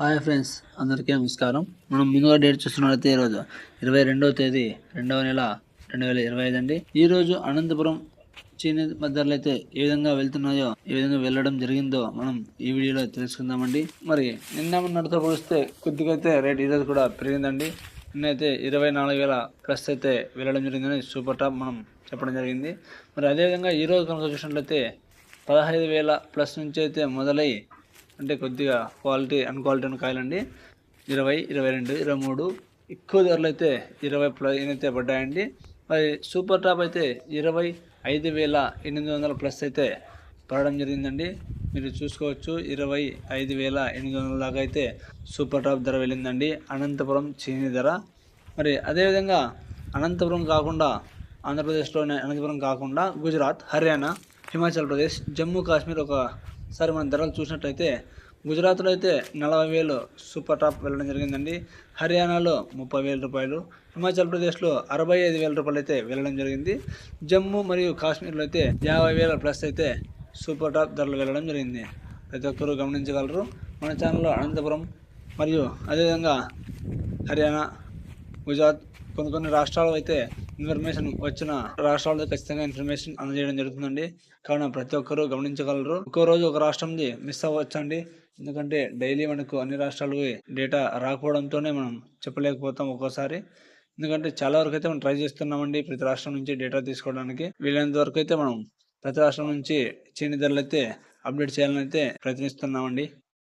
Hi friends అందరికీ నమస్కారం. మనం ముందుగా డేట్ చూస్తున్నట్లయితే ఈరోజు ఇరవై రెండవ తేదీ రెండవ నెల రెండు వేల ఇరవై ఐదు అండి. ఈరోజు అనంతపురం చీని మధ్యలో అయితే ఏ విధంగా వెళ్తున్నాయో ఏ విధంగా వెళ్ళడం జరిగిందో మనం ఈ వీడియోలో తెలుసుకుందామండి. మరి నిన్న మొన్నటితో పోలిస్తే కొద్దిగా అయితే రేట్ ఈరోజు కూడా పెరిగిందండి. నిన్నైతే ఇరవై నాలుగు వేల ప్లస్ అయితే వెళ్ళడం జరిగిందని సూపర్ టాప్ మనం చెప్పడం జరిగింది. మరి అదేవిధంగా ఈరోజు కనుక చూసినట్లయితే పదహైదు వేల ప్లస్ నుంచి అయితే మొదలై అంటే కొద్దిగా క్వాలిటీ అన్క్వాలిటీ ఉన్న కాయలండి. ఇరవై ఇరవై రెండు ఇరవై మూడు ఎక్కువ ధరలు అయితే ఇరవై ప్లస్ అయితే పడ్డాయండి. మరి సూపర్ టాప్ అయితే ఇరవై ఐదు వేల ఎనిమిది వందల ప్లస్ అయితే పడడం జరిగిందండి. మీరు చూసుకోవచ్చు ఇరవై ఐదు వేల ఎనిమిది వందల దాకా అయితే సూపర్ టాప్ ధర వెళ్ళిందండి. అనంతపురం చీని ధర. మరి అదేవిధంగా అనంతపురం కాకుండా ఆంధ్రప్రదేశ్లోనే అనంతపురం కాకుండా గుజరాత్ హర్యానా హిమాచల్ ప్రదేశ్ జమ్మూ కాశ్మీర్ ఒక సరే మనం ధరలు చూసినట్లయితే గుజరాత్లో అయితే నలభై వేలు సూపర్ టాప్ వెళ్ళడం జరిగిందండి. హర్యానాలో ముప్పై వేల రూపాయలు హిమాచల్ ప్రదేశ్లో అరవై ఐదు వేల రూపాయలు అయితే వెళ్ళడం జరిగింది. జమ్మూ మరియు కాశ్మీర్లో అయితే యాభై వేల ప్లస్ అయితే సూపర్ టాప్ ధరలు వెళ్ళడం జరిగింది. ప్రతి ఒక్కరూ గమనించగలరు. మన ఛానల్లో అనంతపురం మరియు అదేవిధంగా హర్యానా గుజరాత్ కొన్ని కొన్ని రాష్ట్రాలు అయితే ఇన్ఫర్మేషన్ వచ్చిన రాష్ట్రాలతో ఖచ్చితంగా ఇన్ఫర్మేషన్ అందజేయడం జరుగుతుందండి. కావున ప్రతి ఒక్కరూ గమనించగలరు. ఒక్కో రోజు ఒక రాష్ట్రంది మిస్ అవ్వచ్చండి. ఎందుకంటే డైలీ మనకు అన్ని రాష్ట్రాలు డేటా రాకపోవడంతోనే మనం చెప్పలేకపోతాం ఒక్కోసారి. ఎందుకంటే చాలా వరకు అయితే మనం ట్రై చేస్తున్నామండి ప్రతి రాష్ట్రం నుంచి డేటా తీసుకోవడానికి. వీలైనంత వరకు అయితే మనం ప్రతి రాష్ట్రం నుంచి చీని ధరలు అయితే అప్డేట్ చేయాలని అయితే ప్రయత్నిస్తున్నామండి.